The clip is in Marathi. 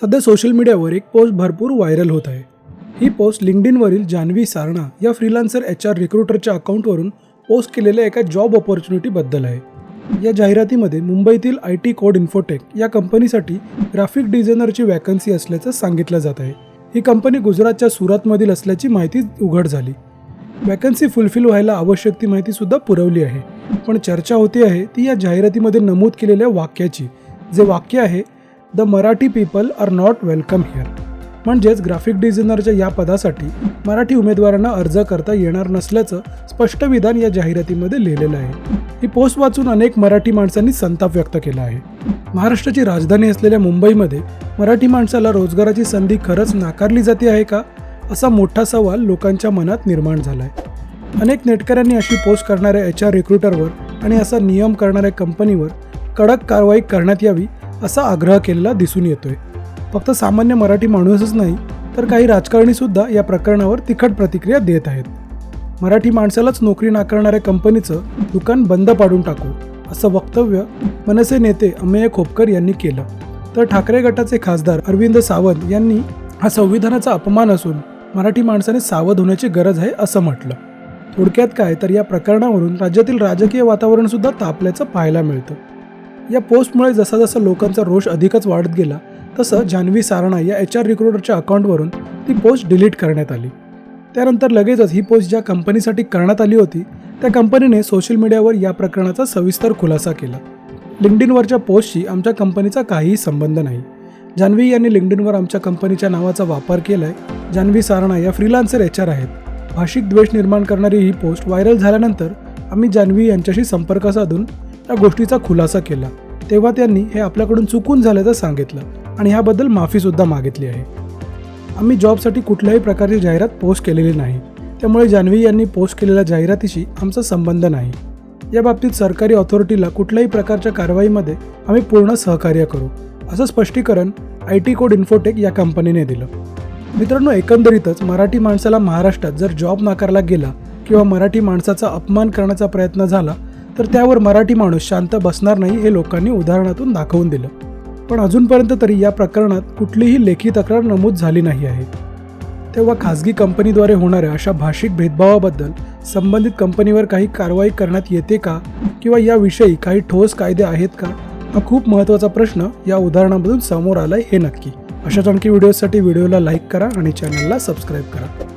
सध्या सोशल मीडियावर एक पोस्ट भरपूर व्हायरल होत आहे. ही पोस्ट लिंकडिनवरील जान्हवी सारणा या फ्रीलान्सर एच आर रिक्रुटरच्या अकाउंटवरून पोस्ट केलेल्या एका जॉब ऑपॉर्च्युनिटीबद्दल आहे. या जाहिरातीमध्ये मुंबईतील आय टी कोड इन्फोटेक या कंपनीसाठी ग्राफिक डिझायनरची वॅकन्सी असल्याचं सांगितलं जात आहे. ही कंपनी गुजरातच्या सुरतमधील असल्याची माहिती उघड झाली. वॅकन्सी फुलफिल व्हायला आवश्यक ती माहिती सुद्धा पुरवली आहे. पण चर्चा होती आहे ती या जाहिरातीमध्ये नमूद केलेल्या वाक्याची. जे वाक्य आहे the Marathi people are not welcome here. म्हणजेच ग्राफिक डिझायनरच्या या पदासाठी मराठी उमेदवारांना अर्ज करता येणार नसल्याचं स्पष्ट विधान या जाहिरातीमध्ये लिहिलेलं आहे. ही पोस्ट वाचून अनेक मराठी माणसांनी संताप व्यक्त केला आहे. महाराष्ट्राची राजधानी असलेल्या मुंबईमध्ये मराठी माणसाला रोजगाराची संधी खरंच नाकारली जाते आहे का? असा मोठा सवाल लोकांच्या मनात निर्माण झाला आहे अनेक नेटकऱ्यांनी अशी पोस्ट करणाऱ्या एच आर रिक्रुटरवर आणि असा नियम करणाऱ्या कंपनीवर कडक कारवाई करण्यात यावी असा आग्रह केलेला दिसून येतोय. फक्त सामान्य मराठी माणूसच नाही तर काही राजकारणी सुद्धा या प्रकरणावर तिखट प्रतिक्रिया देत आहेत. मराठी माणसालाच नोकरी नाकारणाऱ्या कंपनीचं दुकान बंद पाडून टाकू असं वक्तव्य मनसे नेते अमेय खोपकर यांनी केलं. तर ठाकरे गटाचे खासदार अरविंद सावंत यांनी हा संविधानाचा अपमान असून मराठी माणसाने सावध होण्याची गरज आहे असं म्हटलं. थोडक्यात काय तर या प्रकरणावरून राज्यातील राजकीय वातावरण सुद्धा तापल्याचं पाहायला मिळतं. या पोस्टमुळे जसा जसा लोकांचा रोष अधिकच वाढत गेला तसं जान्हवी सारणा या एच आर रिक्रुटरच्या अकाउंटवरून ती पोस्ट डिलीट करण्यात आली. त्यानंतर लगेचच ही पोस्ट ज्या कंपनीसाठी करण्यात आली होती त्या कंपनीने सोशल मीडियावर या प्रकरणाचा सविस्तर खुलासा केला. लिंक्डइनवरच्या पोस्टशी आमच्या कंपनीचा काहीही संबंध नाही. जान्हवी यांनी लिंक्डइनवर आमच्या कंपनीच्या नावाचा वापर केलाय. जान्हवी सारणा या फ्रीलान्सर एच आर आहेत. भाषिक द्वेष निर्माण करणारी ही पोस्ट व्हायरल झाल्यानंतर आम्ही जान्हवी यांच्याशी संपर्क साधून त्या गोष्टीचा खुलासा केला. तेव्हा त्यांनी हे आपल्याकडून चुकून झाल्याचं सांगितलं आणि ह्याबद्दल माफीसुद्धा मागितली आहे. आम्ही जॉबसाठी कुठल्याही प्रकारची जाहिरात पोस्ट केलेली नाही. त्यामुळे जान्हवी यांनी पोस्ट केलेल्या जाहिरातीशी आमचा संबंध नाही. या बाबतीत सरकारी ऑथॉरिटीला कुठल्याही प्रकारच्या कारवाईमध्ये आम्ही पूर्ण सहकार्य करू असं स्पष्टीकरण आय टी कोड इन्फोटेक या कंपनीने दिलं. मित्रांनो एकंदरीतच मराठी माणसाला महाराष्ट्रात जर जॉब नाकारला गेला किंवा मराठी माणसाचा अपमान करण्याचा प्रयत्न झाला तर त्यावर मराठी माणूस शांत बसणार नाही हे लोकांनी उदाहरणातून दाखवून दिलं. पण अजूनपर्यंत तरी या प्रकरणात कुठलीही लेखी तक्रार नमूद झाली नाही आहे. तेव्हा खाजगी कंपनीद्वारे होणाऱ्या अशा भाषिक भेदभावाबद्दल संबंधित कंपनीवर काही कारवाई करण्यात येते का? किंवा याविषयी काही ठोस कायदे आहेत का? हा खूप महत्त्वाचा प्रश्न या उदाहरणामधून समोर आलाय हे नक्की. अशाच आणखी व्हिडिओसाठी व्हिडिओला लाईक करा आणि चॅनलला सबस्क्राईब करा.